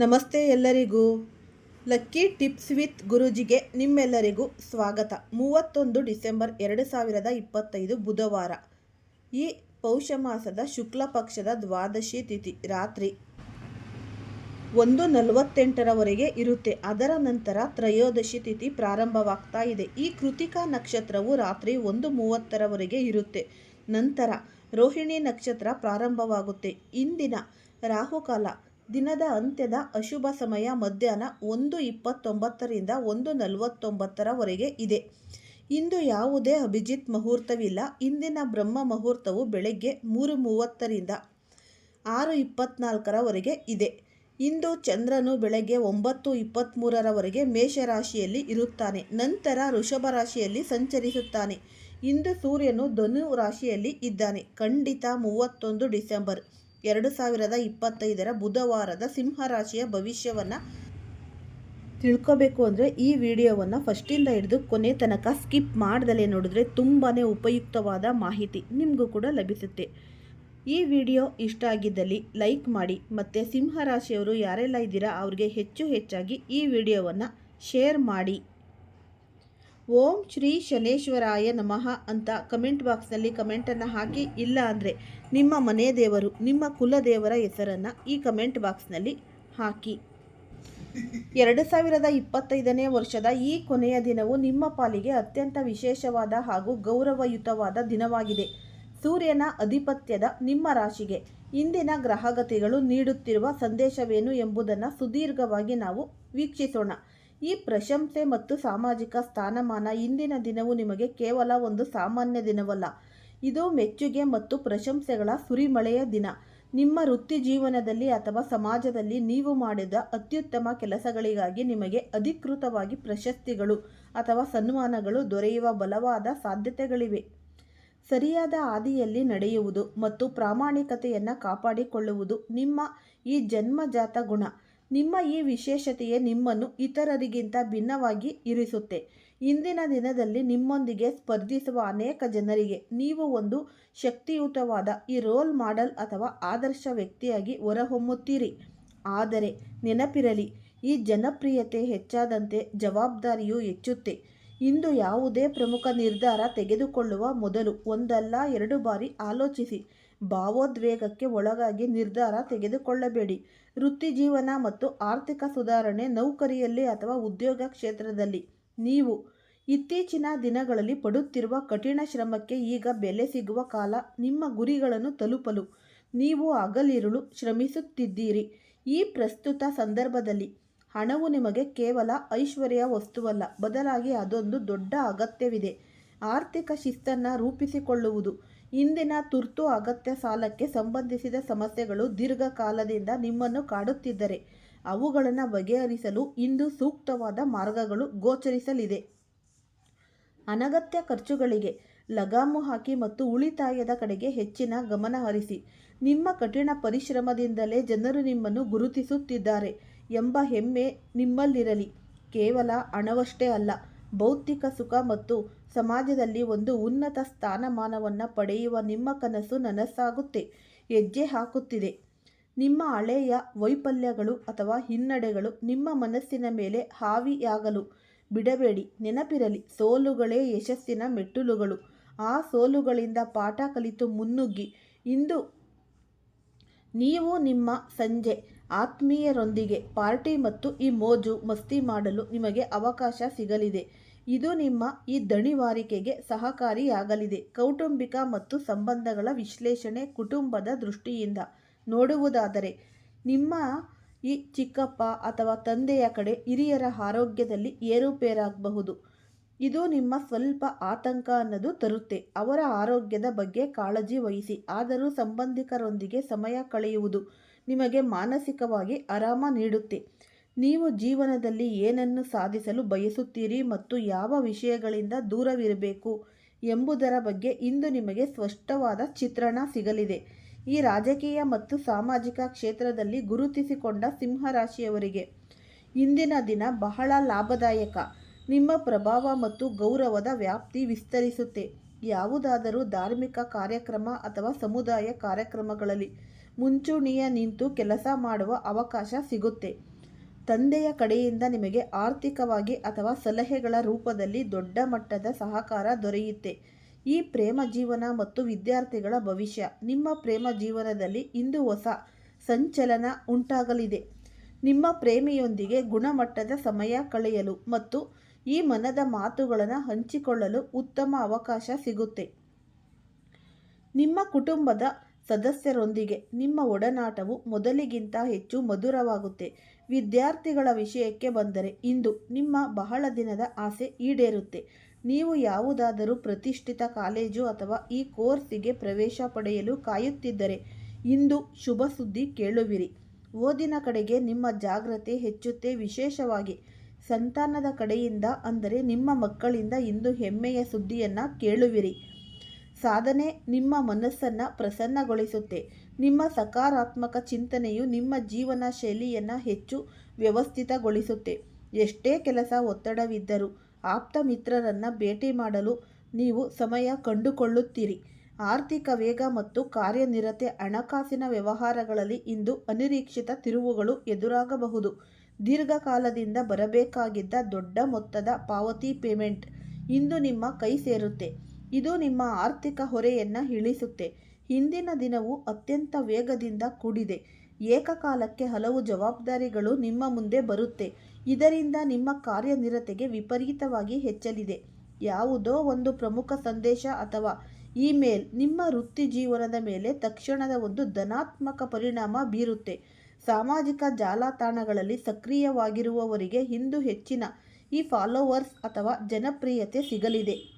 ನಮಸ್ತೆ ಎಲ್ಲರಿಗೂ. Lucky tips with ಗುರೂಜಿಗೆ ನಿಮ್ಮೆಲ್ಲರಿಗೂ ಸ್ವಾಗತ. ಮೂವತ್ತೊಂದು ಡಿಸೆಂಬರ್ ಎರಡು ಸಾವಿರದ ಇಪ್ಪತ್ತೈದು ಬುಧವಾರ. ಈ ಪೌಷ ಮಾಸದ ಶುಕ್ಲ ಪಕ್ಷದ ದ್ವಾದಶಿ ತಿಥಿ, ರಾತ್ರಿ ಒಂದು ನಲವತ್ತೆಂಟರವರೆಗೆ ಇರುತ್ತೆ. ಅದರ ನಂತರ ತ್ರಯೋದಶಿ ತಿಥಿ ಪ್ರಾರಂಭವಾಗ್ತಾ ಇದೆ. ಈ ಕೃತಿಕಾ ನಕ್ಷತ್ರವು ರಾತ್ರಿ ಒಂದು ಮೂವತ್ತರವರೆಗೆ ಇರುತ್ತೆ. ನಂತರ ರೋಹಿಣಿ ನಕ್ಷತ್ರ ಪ್ರಾರಂಭವಾಗುತ್ತೆ. ಇಂದಿನ ರಾಹುಕಾಲ ದಿನದ ಅಂತ್ಯದ ಅಶುಭ ಸಮಯ ಮಧ್ಯಾಹ್ನ ಒಂದು ಇಪ್ಪತ್ತೊಂಬತ್ತರಿಂದ ಒಂದು ನಲವತ್ತೊಂಬತ್ತರವರೆಗೆ ಇದೆ. ಇಂದು ಯಾವುದೇ ಅಭಿಜಿತ್ ಮುಹೂರ್ತವಿಲ್ಲ. ಇಂದಿನ ಬ್ರಹ್ಮ ಮುಹೂರ್ತವು ಬೆಳಗ್ಗೆ ಮೂರು ಮೂವತ್ತರಿಂದ ಆರು ಇಪ್ಪತ್ನಾಲ್ಕರವರೆಗೆ ಇದೆ. ಇಂದು ಚಂದ್ರನು ಬೆಳಗ್ಗೆ ಒಂಬತ್ತು ಇಪ್ಪತ್ತ್ಮೂರರವರೆಗೆ ಮೇಷರಾಶಿಯಲ್ಲಿ ಇರುತ್ತಾನೆ. ನಂತರ ವೃಷಭ ರಾಶಿಯಲ್ಲಿ ಸಂಚರಿಸುತ್ತಾನೆ. ಇಂದು ಸೂರ್ಯನು ಧನು ರಾಶಿಯಲ್ಲಿ ಇದ್ದಾನೆ. ಖಂಡಿತ ಮೂವತ್ತೊಂದು ಡಿಸೆಂಬರ್. ಎರಡು ಸಾವಿರದ ಇಪ್ಪತ್ತೈದರ ಬುಧವಾರದ ಸಿಂಹರಾಶಿಯ ಭವಿಷ್ಯವನ್ನು ತಿಳ್ಕೋಬೇಕು ಅಂದರೆ ಈ ವಿಡಿಯೋವನ್ನು ಫಸ್ಟಿಂದ ಹಿಡಿದು ಕೊನೆ ತನಕ ಸ್ಕಿಪ್ ಮಾಡ್ದಲೇ ನೋಡಿದ್ರೆ ತುಂಬಾ ಉಪಯುಕ್ತವಾದ ಮಾಹಿತಿ ನಿಮಗೂ ಕೂಡ ಲಭಿಸುತ್ತೆ. ಈ ವಿಡಿಯೋ ಇಷ್ಟ ಆಗಿದ್ದಲ್ಲಿ ಲೈಕ್ ಮಾಡಿ ಮತ್ತು ಸಿಂಹರಾಶಿಯವರು ಯಾರೆಲ್ಲ ಇದ್ದೀರಾ ಅವ್ರಿಗೆ ಹೆಚ್ಚು ಹೆಚ್ಚಾಗಿ ಈ ವಿಡಿಯೋವನ್ನು ಶೇರ್ ಮಾಡಿ. ಓಂ ಶ್ರೀ ಶನೇಶ್ವರಾಯ ನಮಃ ಅಂತ ಕಮೆಂಟ್ ಬಾಕ್ಸ್ನಲ್ಲಿ ಕಮೆಂಟನ್ನು ಹಾಕಿ, ಇಲ್ಲ ಅಂದರೆ ನಿಮ್ಮ ಮನೆ ದೇವರು, ನಿಮ್ಮ ಕುಲದೇವರ ಹೆಸರನ್ನು ಈ ಕಮೆಂಟ್ ಬಾಕ್ಸ್ನಲ್ಲಿ ಹಾಕಿ. ಎರಡು ಸಾವಿರದ ಇಪ್ಪತ್ತೈದನೇ ವರ್ಷದ ಈ ಕೊನೆಯ ದಿನವು ನಿಮ್ಮ ಪಾಲಿಗೆ ಅತ್ಯಂತ ವಿಶೇಷವಾದ ಹಾಗೂ ಗೌರವಯುತವಾದ ದಿನವಾಗಿದೆ. ಸೂರ್ಯನ ಅಧಿಪತ್ಯದ ನಿಮ್ಮ ರಾಶಿಗೆ ಇಂದಿನ ಗ್ರಹಗತಿಗಳು ನೀಡುತ್ತಿರುವ ಸಂದೇಶವೇನು ಎಂಬುದನ್ನು ಸುದೀರ್ಘವಾಗಿ ನಾವು ವೀಕ್ಷಿಸೋಣ. ಈ ಪ್ರಶಂಸೆ ಮತ್ತು ಸಾಮಾಜಿಕ ಸ್ಥಾನಮಾನ ಇಂದಿನ ದಿನವು ನಿಮಗೆ ಕೇವಲ ಒಂದು ಸಾಮಾನ್ಯ ದಿನವಲ್ಲ. ಇದು ಮೆಚ್ಚುಗೆ ಮತ್ತು ಪ್ರಶಂಸೆಗಳ ಸುರಿಮಳೆಯ ದಿನ. ನಿಮ್ಮ ವೃತ್ತಿ ಜೀವನದಲ್ಲಿ ಅಥವಾ ಸಮಾಜದಲ್ಲಿ ನೀವು ಮಾಡಿದ ಅತ್ಯುತ್ತಮ ಕೆಲಸಗಳಿಗಾಗಿ ನಿಮಗೆ ಅಧಿಕೃತವಾಗಿ ಪ್ರಶಸ್ತಿಗಳು ಅಥವಾ ಸನ್ಮಾನಗಳು ದೊರೆಯುವ ಬಲವಾದ ಸಾಧ್ಯತೆಗಳಿವೆ. ಸರಿಯಾದ ಹಾದಿಯಲ್ಲಿ ನಡೆಯುವುದು ಮತ್ತು ಪ್ರಾಮಾಣಿಕತೆಯನ್ನು ಕಾಪಾಡಿಕೊಳ್ಳುವುದು ನಿಮ್ಮ ಈ ಜನ್ಮಜಾತ ಗುಣ. ನಿಮ್ಮ ಈ ವಿಶೇಷತೆಯೇ ನಿಮ್ಮನ್ನು ಇತರರಿಗಿಂತ ಭಿನ್ನವಾಗಿ ಇರಿಸುತ್ತೆ. ಇಂದಿನ ದಿನದಲ್ಲಿ ನಿಮ್ಮೊಂದಿಗೆ ಸ್ಪರ್ಧಿಸುವ ಅನೇಕ ಜನರಿಗೆ ನೀವು ಒಂದು ಶಕ್ತಿಯುತವಾದ ಈ ರೋಲ್ ಮಾಡೆಲ್ ಅಥವಾ ಆದರ್ಶ ವ್ಯಕ್ತಿಯಾಗಿ ಹೊರಹೊಮ್ಮುತ್ತೀರಿ. ಆದರೆ ನೆನಪಿರಲಿ, ಈ ಜನಪ್ರಿಯತೆ ಹೆಚ್ಚಾದಂತೆ ಜವಾಬ್ದಾರಿಯೂ ಹೆಚ್ಚುತ್ತೆ. ಇಂದು ಯಾವುದೇ ಪ್ರಮುಖ ನಿರ್ಧಾರ ತೆಗೆದುಕೊಳ್ಳುವ ಮೊದಲು ಒಂದಲ್ಲ ಎರಡು ಬಾರಿ ಆಲೋಚಿಸಿ. ಭಾವೋದ್ವೇಗಕ್ಕೆ ಒಳಗಾಗಿ ನಿರ್ಧಾರ ತೆಗೆದುಕೊಳ್ಳಬೇಡಿ. ವೃತ್ತಿ ಜೀವನ ಮತ್ತು ಆರ್ಥಿಕ ಸುಧಾರಣೆ ನೌಕರಿಯಲ್ಲಿ ಅಥವಾ ಉದ್ಯೋಗ ಕ್ಷೇತ್ರದಲ್ಲಿ. ನೀವು ಇತ್ತೀಚಿನ ದಿನಗಳಲ್ಲಿ ಪಡುತ್ತಿರುವ ಕಠಿಣ ಶ್ರಮಕ್ಕೆ ಈಗ ಬೆಲೆ ಸಿಗುವ ಕಾಲ ನಿಮ್ಮ ಗುರಿಗಳನ್ನು ತಲುಪಲು. ನೀವು ಹಗಲಿರುಳು ಶ್ರಮಿಸುತ್ತಿದ್ದೀರಿ. ಈ ಪ್ರಸ್ತುತ ಸಂದರ್ಭದಲ್ಲಿ ಹಣವು ನಿಮಗೆ ಕೇವಲ ಐಶ್ವರ್ಯ ವಸ್ತುವಲ್ಲ, ಬದಲಾಗಿ ಅದೊಂದು ದೊಡ್ಡ ಅಗತ್ಯವಿದೆ. ಆರ್ಥಿಕ ಶಿಸ್ತನ್ನು ರೂಪಿಸಿಕೊಳ್ಳುವುದು. ಇಂದಿನ ತುರ್ತು ಅಗತ್ಯ ಸಾಲಕ್ಕೆ ಸಂಬಂಧಿಸಿದ ಸಮಸ್ಯೆಗಳು ದೀರ್ಘಕಾಲದಿಂದ ನಿಮ್ಮನ್ನು ಕಾಡುತ್ತಿದ್ದರೆ, ಅವುಗಳನ್ನು ಬಗೆಹರಿಸಲು ಇಂದು ಸೂಕ್ತವಾದ ಮಾರ್ಗಗಳು ಗೋಚರಿಸಲಿದೆ. ಅನಗತ್ಯ ಖರ್ಚುಗಳಿಗೆ ಲಗಾಮು ಹಾಕಿ ಮತ್ತು ಉಳಿತಾಯದ ಕಡೆಗೆ ಹೆಚ್ಚಿನ ಗಮನ ಹರಿಸಿ. ನಿಮ್ಮ ಕಠಿಣ ಪರಿಶ್ರಮದಿಂದಲೇ ಜನರು ನಿಮ್ಮನ್ನು ಗುರುತಿಸುತ್ತಿದ್ದಾರೆ. ಎಂಬ ಹೆಮ್ಮೆ ನಿಮ್ಮಲ್ಲಿರಲಿ. ಕೇವಲ ಹಣವಷ್ಟೇ ಅಲ್ಲ ಭೌತಿಕ ಸುಖ ಮತ್ತು ಸಮಾಜದಲ್ಲಿ ಒಂದು ಉನ್ನತ ಸ್ಥಾನಮಾನವನ್ನು ಪಡೆಯುವ ನಿಮ್ಮ ಕನಸು ನನಸಾಗುತ್ತೆ, ಹೆಜ್ಜೆ ಹಾಕುತ್ತಿದೆ. ನಿಮ್ಮ ಹಳೆಯ ವೈಫಲ್ಯಗಳು ಅಥವಾ ಹಿನ್ನಡೆಗಳು ನಿಮ್ಮ ಮನಸ್ಸಿನ ಮೇಲೆ ಹಾವಿಯಾಗಲು ಬಿಡಬೇಡಿ, ನೆನಪಿರಲಿ, ಸೋಲುಗಳೇ ಯಶಸ್ಸಿನ ಮೆಟ್ಟುಲುಗಳು. ಆ ಸೋಲುಗಳಿಂದ ಪಾಠ ಕಲಿತು ಮುನ್ನುಗ್ಗಿ. ಇಂದು ನೀವು ನಿಮ್ಮ ಸಂಜೆ ಆತ್ಮೀಯರೊಂದಿಗೆ ಪಾರ್ಟಿ ಮತ್ತು ಈ ಮೋಜು ಮಸ್ತಿ ಮಾಡಲು ನಿಮಗೆ ಅವಕಾಶ ಸಿಗಲಿದೆ. ಇದು ನಿಮ್ಮ ಈ ದಣಿವಾರಿಕೆಗೆ ಸಹಕಾರಿಯಾಗಲಿದೆ. ಕೌಟುಂಬಿಕ ಮತ್ತು ಸಂಬಂಧಗಳ ವಿಶ್ಲೇಷಣೆ ಕುಟುಂಬದ ದೃಷ್ಟಿಯಿಂದ ನೋಡುವುದಾದರೆ, ನಿಮ್ಮ ಈ ಚಿಕ್ಕಪ್ಪ ಅಥವಾ ತಂದೆಯ ಕಡೆ ಹಿರಿಯರ ಆರೋಗ್ಯದಲ್ಲಿ ಏರುಪೇರಾಗಬಹುದು. ಇದು ನಿಮ್ಮ ಸ್ವಲ್ಪ ಆತಂಕ ಅನ್ನೋದು ತರುತ್ತೆ. ಅವರ ಆರೋಗ್ಯದ ಬಗ್ಗೆ ಕಾಳಜಿ ವಹಿಸಿ, ಆದರೂ ಸಂಬಂಧಿಕರೊಂದಿಗೆ ಸಮಯ ಕಳೆಯುವುದು. ನಿಮಗೆ ಮಾನಸಿಕವಾಗಿ ಆರಾಮ ನೀಡುತ್ತೆ. ನೀವು ಜೀವನದಲ್ಲಿ ಏನನ್ನು ಸಾಧಿಸಲು ಬಯಸುತ್ತೀರಿ ಮತ್ತು ಯಾವ ವಿಷಯಗಳಿಂದ ದೂರವಿರಬೇಕು ಎಂಬುದರ ಬಗ್ಗೆ ಇಂದು ನಿಮಗೆ ಸ್ಪಷ್ಟವಾದ ಚಿತ್ರಣ ಸಿಗಲಿದೆ. ಈ ರಾಜಕೀಯ ಮತ್ತು ಸಾಮಾಜಿಕ ಕ್ಷೇತ್ರದಲ್ಲಿ ಗುರುತಿಸಿಕೊಂಡ ಸಿಂಹರಾಶಿಯವರಿಗೆ ಇಂದಿನ ದಿನ ಬಹಳ ಲಾಭದಾಯಕ. ನಿಮ್ಮ ಪ್ರಭಾವ ಮತ್ತು ಗೌರವದ ವ್ಯಾಪ್ತಿ ವಿಸ್ತರಿಸುತ್ತೆ. ಯಾವುದಾದರೂ ಧಾರ್ಮಿಕ ಕಾರ್ಯಕ್ರಮ ಅಥವಾ ಸಮುದಾಯ ಕಾರ್ಯಕ್ರಮಗಳಲ್ಲಿ ಮುಂಚೂಣಿಯ ನಿಂತು ಕೆಲಸ ಮಾಡುವ ಅವಕಾಶ ಸಿಗುತ್ತೆ. ತಂದೆಯ ಕಡೆಯಿಂದ ನಿಮಗೆ ಆರ್ಥಿಕವಾಗಿ ಅಥವಾ ಸಲಹೆಗಳ ರೂಪದಲ್ಲಿ ದೊಡ್ಡ ಮಟ್ಟದ ಸಹಕಾರ ದೊರೆಯುತ್ತೆ. ಈ ಪ್ರೇಮ ಜೀವನ ಮತ್ತು ವಿದ್ಯಾರ್ಥಿಗಳ ಭವಿಷ್ಯ. ನಿಮ್ಮ ಪ್ರೇಮ ಜೀವನದಲ್ಲಿ ಇಂದು ಹೊಸ ಸಂಚಲನ ಉಂಟಾಗಲಿದೆ. ನಿಮ್ಮ ಪ್ರೇಮಿಯೊಂದಿಗೆ ಗುಣಮಟ್ಟದ ಸಮಯ ಕಳೆಯಲು ಮತ್ತು ಈ ಮನದ ಮಾತುಗಳನ್ನು ಹಂಚಿಕೊಳ್ಳಲು ಉತ್ತಮ ಅವಕಾಶ ಸಿಗುತ್ತೆ. ನಿಮ್ಮ ಕುಟುಂಬದ ಸದಸ್ಯರೊಂದಿಗೆ ನಿಮ್ಮ ಒಡನಾಟವು ಮೊದಲಿಗಿಂತ ಹೆಚ್ಚು ಮಧುರವಾಗುತ್ತೆ. ವಿದ್ಯಾರ್ಥಿಗಳ ವಿಷಯಕ್ಕೆ ಬಂದರೆ ಇಂದು ನಿಮ್ಮ ಬಹಳ ದಿನದ ಆಸೆ ಈಡೇರುತ್ತೆ. ನೀವು ಯಾವುದಾದರೂ ಪ್ರತಿಷ್ಠಿತ ಕಾಲೇಜು ಅಥವಾ ಈ ಕೋರ್ಸಿಗೆ ಪ್ರವೇಶ ಪಡೆಯಲು ಕಾಯುತ್ತಿದ್ದರೆ ಇಂದು ಶುಭ ಸುದ್ದಿ ಕೇಳುವಿರಿ. ಓದಿನ ಕಡೆಗೆ ನಿಮ್ಮ ಜಾಗ್ರತೆ ಹೆಚ್ಚುತ್ತೆ. ವಿಶೇಷವಾಗಿ ಸಂತಾನದ ಕಡೆಯಿಂದ ಅಂದರೆ ನಿಮ್ಮ ಮಕ್ಕಳಿಂದ ಇಂದು ಹೆಮ್ಮೆಯ ಸುದ್ದಿಯನ್ನು ಕೇಳುವಿರಿ. ಸಾಧನೆ ನಿಮ್ಮ ಮನಸ್ಸನ್ನು ಪ್ರಸನ್ನಗೊಳಿಸುತ್ತೆ. ನಿಮ್ಮ ಸಕಾರಾತ್ಮಕ ಚಿಂತನೆಯು ನಿಮ್ಮ ಜೀವನ ಶೈಲಿಯನ್ನು ಹೆಚ್ಚು ವ್ಯವಸ್ಥಿತಗೊಳಿಸುತ್ತೆ. ಎಷ್ಟೇ ಕೆಲಸ ಒತ್ತಡವಿದ್ದರೂ ಆಪ್ತ ಮಿತ್ರರನ್ನು ಭೇಟಿ ಮಾಡಲು ನೀವು ಸಮಯ ಕಂಡುಕೊಳ್ಳುತ್ತೀರಿ. ಆರ್ಥಿಕ ವೇಗ ಮತ್ತು ಕಾರ್ಯನಿರತೆ ಹಣಕಾಸಿನ ವ್ಯವಹಾರಗಳಲ್ಲಿ ಇಂದು ಅನಿರೀಕ್ಷಿತ ತಿರುವುಗಳು ಎದುರಾಗಬಹುದು. ದೀರ್ಘಕಾಲದಿಂದ ಬರಬೇಕಾಗಿದ್ದ ದೊಡ್ಡ ಮೊತ್ತದ ಪಾವತಿ ಪೇಮೆಂಟ್ ಇಂದು ನಿಮ್ಮ ಕೈ ಸೇರುತ್ತೆ. ಇದು ನಿಮ್ಮ ಆರ್ಥಿಕ ಹೊರೆಯನ್ನು ಇಳಿಸುತ್ತೆ. ಹಿಂದಿನ ದಿನವು ಅತ್ಯಂತ ವೇಗದಿಂದ ಕೂಡಿದೆ. ಏಕಕಾಲಕ್ಕೆ ಹಲವು ಜವಾಬ್ದಾರಿಗಳು ನಿಮ್ಮ ಮುಂದೆ ಬರುತ್ತೆ. ಇದರಿಂದ ನಿಮ್ಮ ಕಾರ್ಯನಿರತೆಗೆ ವಿಪರೀತವಾಗಿ ಹೆಚ್ಚಲಿದೆ. ಯಾವುದೋ ಒಂದು ಪ್ರಮುಖ ಸಂದೇಶ ಅಥವಾ ಇಮೇಲ್ ನಿಮ್ಮ ವೃತ್ತಿ ಜೀವನದ ಮೇಲೆ ತಕ್ಷಣದ ಒಂದು ಧನಾತ್ಮಕ ಪರಿಣಾಮ ಬೀರುತ್ತೆ. ಸಾಮಾಜಿಕ ಜಾಲತಾಣಗಳಲ್ಲಿ ಸಕ್ರಿಯವಾಗಿರುವವರಿಗೆ ಇಂದು ಹೆಚ್ಚಿನ ಈ ಫಾಲೋವರ್ಸ್ ಅಥವಾ ಜನಪ್ರಿಯತೆ ಸಿಗಲಿದೆ.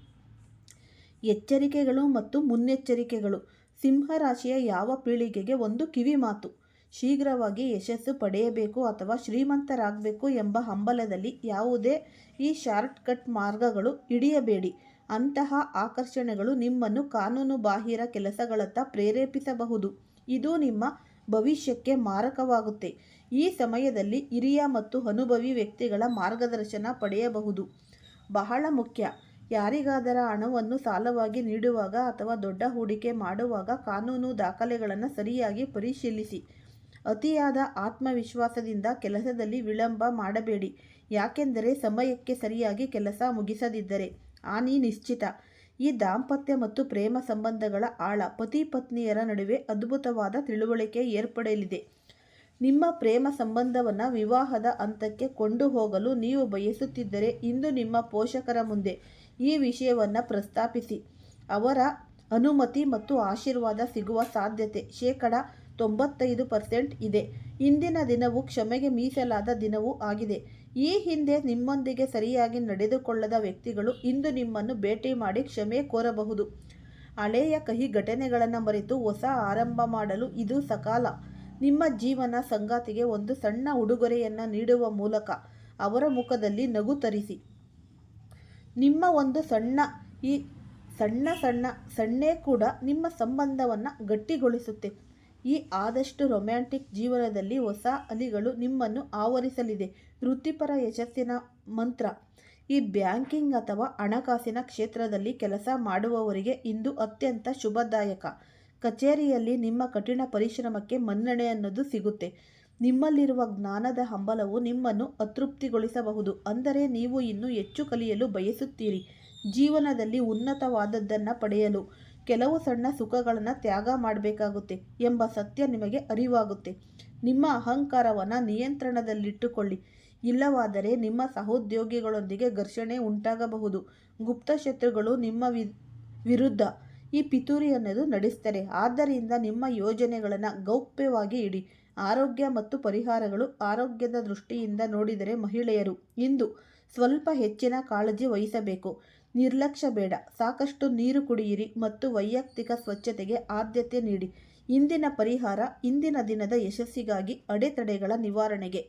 ಎಚ್ಚರಿಕೆಗಳು ಮತ್ತು ಮುನ್ನೆಚ್ಚರಿಕೆಗಳು. ಸಿಂಹರಾಶಿಯ ಯಾವ ಪೀಳಿಗೆಗೆ ಒಂದು ಕಿವಿ ಮಾತು. ಶೀಘ್ರವಾಗಿ ಯಶಸ್ಸು ಪಡೆಯಬೇಕು ಅಥವಾ ಶ್ರೀಮಂತರಾಗಬೇಕು ಎಂಬ ಹಂಬಲದಲ್ಲಿ ಯಾವುದೇ ಈ ಶಾರ್ಟ್ಕಟ್ ಮಾರ್ಗಗಳು ಹಿಡಿಯಬೇಡಿ. ಅಂತಹ ಆಕರ್ಷಣೆಗಳು ನಿಮ್ಮನ್ನು ಕಾನೂನು ಬಾಹಿರ ಕೆಲಸಗಳತ್ತ ಪ್ರೇರೇಪಿಸಬಹುದು. ಇದು ನಿಮ್ಮ ಭವಿಷ್ಯಕ್ಕೆ ಮಾರಕವಾಗುತ್ತೆ. ಈ ಸಮಯದಲ್ಲಿ ಹಿರಿಯ ಮತ್ತು ಅನುಭವಿ ವ್ಯಕ್ತಿಗಳ ಮಾರ್ಗದರ್ಶನ ಪಡೆಯಬಹುದು. ಬಹಳ ಮುಖ್ಯ. ಯಾರಿಗಾದರ ಹಣವನ್ನು ಸಾಲವಾಗಿ ನೀಡುವಾಗ ಅಥವಾ ದೊಡ್ಡ ಹೂಡಿಕೆ ಮಾಡುವಾಗ ಕಾನೂನು ದಾಖಲೆಗಳನ್ನು ಸರಿಯಾಗಿ ಪರಿಶೀಲಿಸಿ. ಅತಿಯಾದ ಆತ್ಮವಿಶ್ವಾಸದಿಂದ ಕೆಲಸದಲ್ಲಿ ವಿಳಂಬ ಮಾಡಬೇಡಿ. ಯಾಕೆಂದರೆ ಸಮಯಕ್ಕೆ ಸರಿಯಾಗಿ ಕೆಲಸ ಮುಗಿಸದಿದ್ದರೆ ಹಾನಿ ನಿಶ್ಚಿತ. ಈ ದಾಂಪತ್ಯ ಮತ್ತು ಪ್ರೇಮ ಸಂಬಂಧಗಳ ಆಳ ಪತಿ ಪತ್ನಿಯರ ನಡುವೆ ಅದ್ಭುತವಾದ ತಿಳುವಳಿಕೆ ಏರ್ಪಡಲಿದೆ. ನಿಮ್ಮ ಪ್ರೇಮ ಸಂಬಂಧವನ್ನು ವಿವಾಹದ ಹಂತಕ್ಕೆ ಕೊಂಡು ಹೋಗಲು ನೀವು ಬಯಸುತ್ತಿದ್ದರೆ ಇಂದು ನಿಮ್ಮ ಪೋಷಕರ ಮುಂದೆ ಈ ವಿಷಯವನ್ನು ಪ್ರಸ್ತಾಪಿಸಿ. ಅವರ ಅನುಮತಿ ಮತ್ತು ಆಶೀರ್ವಾದ ಸಿಗುವ ಸಾಧ್ಯತೆ ಶೇಕಡ ತೊಂಬತ್ತೈದು ಪರ್ಸೆಂಟ್ ಇದೆ. ಇಂದಿನ ದಿನವು ಕ್ಷಮೆಗೆ ಮೀಸಲಾದ ದಿನವೂ ಆಗಿದೆ. ಈ ಹಿಂದೆ ನಿಮ್ಮೊಂದಿಗೆ ಸರಿಯಾಗಿ ನಡೆದುಕೊಳ್ಳದ ವ್ಯಕ್ತಿಗಳು ಇಂದು ನಿಮ್ಮನ್ನು ಭೇಟಿ ಮಾಡಿ ಕ್ಷಮೆ ಕೋರಬಹುದು. ಹಳೆಯ ಕಹಿ ಘಟನೆಗಳನ್ನು ಮರೆತು ಹೊಸ ಆರಂಭ ಮಾಡಲು ಇದು ಸಕಾಲ. ನಿಮ್ಮ ಜೀವನ ಸಂಗಾತಿಗೆ ಒಂದು ಸಣ್ಣ ಉಡುಗೊರೆಯನ್ನು ನೀಡುವ ಮೂಲಕ ಅವರ ಮುಖದಲ್ಲಿ ನಗು ತರಿಸಿ. ನಿಮ್ಮ ಒಂದು ಸಣ್ಣ ಈ ಸಣ್ಣ ಸಣ್ಣ ಸಣ್ಣೇ ಕೂಡ ನಿಮ್ಮ ಸಂಬಂಧವನ್ನು ಗಟ್ಟಿಗೊಳಿಸುತ್ತೆ. ಈ ಆದಷ್ಟು ರೊಮ್ಯಾಂಟಿಕ್ ಜೀವನದಲ್ಲಿ ಹೊಸ ಅಲಿಗಳು ನಿಮ್ಮನ್ನು ಆವರಿಸಲಿದೆ. ವೃತ್ತಿಪರ ಯಶಸ್ಸಿನ ಮಂತ್ರ. ಈ ಬ್ಯಾಂಕಿಂಗ್ ಅಥವಾ ಹಣಕಾಸಿನ ಕ್ಷೇತ್ರದಲ್ಲಿ ಕೆಲಸ ಮಾಡುವವರಿಗೆ ಇಂದು ಅತ್ಯಂತ ಶುಭದಾಯಕ. ಕಚೇರಿಯಲ್ಲಿ ನಿಮ್ಮ ಕಠಿಣ ಪರಿಶ್ರಮಕ್ಕೆ ಮನ್ನಣೆ ಅನ್ನೋದು ಸಿಗುತ್ತೆ. ನಿಮ್ಮಲ್ಲಿರುವ ಜ್ಞಾನದ ಹಂಬಲವು ನಿಮ್ಮನ್ನು ಅತೃಪ್ತಿಗೊಳಿಸಬಹುದು. ಅಂದರೆ ನೀವು ಇನ್ನೂ ಹೆಚ್ಚು ಕಲಿಯಲು ಬಯಸುತ್ತೀರಿ. ಜೀವನದಲ್ಲಿ ಉನ್ನತವಾದದ್ದನ್ನು ಪಡೆಯಲು ಕೆಲವು ಸಣ್ಣ ಸುಖಗಳನ್ನು ತ್ಯಾಗ ಮಾಡಬೇಕಾಗುತ್ತೆ ಎಂಬ ಸತ್ಯ ನಿಮಗೆ ಅರಿವಾಗುತ್ತೆ. ನಿಮ್ಮ ಅಹಂಕಾರವನ್ನು ನಿಯಂತ್ರಣದಲ್ಲಿಟ್ಟುಕೊಳ್ಳಿ. ಇಲ್ಲವಾದರೆ ನಿಮ್ಮ ಸಹೋದ್ಯೋಗಿಗಳೊಂದಿಗೆ ಘರ್ಷಣೆ ಉಂಟಾಗಬಹುದು. ಗುಪ್ತ ಶತ್ರುಗಳು ನಿಮ್ಮ ವಿ, ವಿರುದ್ಧ ಈ ಪಿತೂರಿ ಅನ್ನೋದು ನಡೆಸ್ತಾರೆ. ಆದ್ದರಿಂದ ನಿಮ್ಮ ಯೋಜನೆಗಳನ್ನು ಗೌಪ್ಯವಾಗಿ ಇಡಿ. ಆರೋಗ್ಯ ಮತ್ತು ಪರಿಹಾರಗಳು ಆರೋಗ್ಯದ ದೃಷ್ಟಿಯಿಂದ ನೋಡಿದರೆ ಮಹಿಳೆಯರು ಇಂದು ಸ್ವಲ್ಪ ಹೆಚ್ಚಿನ ಕಾಳಜಿ ವಹಿಸಬೇಕು. ನಿರ್ಲಕ್ಷ್ಯ ಬೇಡ. ಸಾಕಷ್ಟು ನೀರು ಕುಡಿಯಿರಿ ಮತ್ತು ವೈಯಕ್ತಿಕ ಸ್ವಚ್ಛತೆಗೆ ಆದ್ಯತೆ ನೀಡಿ. ಇಂದಿನ ಪರಿಹಾರ ಇಂದಿನ ದಿನದ ಯಶಸ್ಸಿಗಾಗಿ ಅಡೆತಡೆಗಳ ನಿವಾರಣೆಗೆ.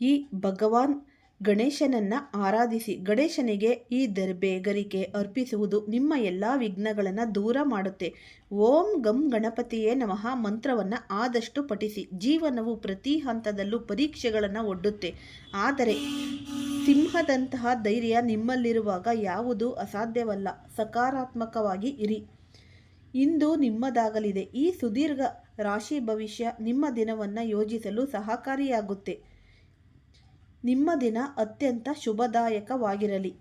ಈ ಭಗವಾನ್ ಗಣೇಶನನ್ನು ಆರಾಧಿಸಿ ಗಣೇಶನಿಗೆ ಈ ದರ್ಬೆ ಗರಿಕೆ ಅರ್ಪಿಸುವುದು ನಿಮ್ಮ ಎಲ್ಲ ವಿಘ್ನಗಳನ್ನು ದೂರ ಮಾಡುತ್ತೆ. ಓಂ ಗಂ ಗಣಪತಿಯೇ ನಮಃ ಮಂತ್ರವನ್ನು ಆದಷ್ಟು ಪಠಿಸಿ. ಜೀವನವು ಪ್ರತಿ ಹಂತದಲ್ಲೂ ಪರೀಕ್ಷೆಗಳನ್ನು ಒಡ್ಡುತ್ತೆ. ಆದರೆ ಸಿಂಹದಂತಹ ಧೈರ್ಯ ನಿಮ್ಮಲ್ಲಿರುವಾಗ ಯಾವುದೂ ಅಸಾಧ್ಯವಲ್ಲ. ಸಕಾರಾತ್ಮಕವಾಗಿ ಇರಿ. ಇಂದು ನಿಮ್ಮದಾಗಲಿದೆ. ಈ ಸುದೀರ್ಘ ರಾಶಿ ಭವಿಷ್ಯ ನಿಮ್ಮ ದಿನವನ್ನು ಯೋಜಿಸಲು ಸಹಕಾರಿಯಾಗುತ್ತೆ. ನಿಮ್ಮ ದಿನ ಅತ್ಯಂತ ಶುಭದಾಯಕವಾಗಿರಲಿ.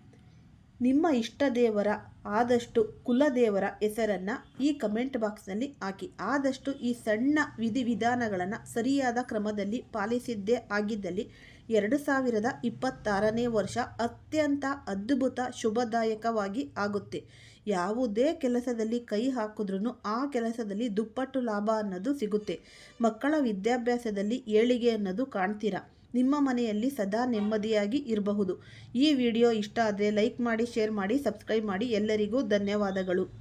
ನಿಮ್ಮ ಇಷ್ಟ ದೇವರ ಆದಷ್ಟು ಕುಲದೇವರ ಹೆಸರನ್ನು ಈ ಕಮೆಂಟ್ ಬಾಕ್ಸ್ನಲ್ಲಿ ಹಾಕಿ. ಆದಷ್ಟು ಈ ಸಣ್ಣ ವಿಧಿವಿಧಾನಗಳನ್ನು ಸರಿಯಾದ ಕ್ರಮದಲ್ಲಿ ಪಾಲಿಸಿದ್ದೇ ಆಗಿದ್ದಲ್ಲಿ ಎರಡು ಸಾವಿರದ ಇಪ್ಪತ್ತಾರನೇ ವರ್ಷ ಅತ್ಯಂತ ಅದ್ಭುತ ಶುಭದಾಯಕವಾಗಿ ಆಗುತ್ತೆ. ಯಾವುದೇ ಕೆಲಸದಲ್ಲಿ ಕೈ ಹಾಕಿದ್ರೂ ಆ ಕೆಲಸದಲ್ಲಿ ದುಪ್ಪಟ್ಟು ಲಾಭ ಅನ್ನೋದು ಸಿಗುತ್ತೆ. ಮಕ್ಕಳ ವಿದ್ಯಾಭ್ಯಾಸದಲ್ಲಿ ಏಳಿಗೆ ಅನ್ನೋದು ಕಾಣ್ತೀರಾ? ನಿಮ್ಮ ಮನೆಯಲ್ಲಿ ಸದಾ ನೆಮ್ಮದಿಯಾಗಿ ಇರಬಹುದು. ಈ ವಿಡಿಯೋ ಇಷ್ಟ ಆದರೆ ಲೈಕ್ ಮಾಡಿ, ಶೇರ್ ಮಾಡಿ, ಸಬ್ಸ್ಕ್ರೈಬ್ ಮಾಡಿ. ಎಲ್ಲರಿಗೂ ಧನ್ಯವಾದಗಳು.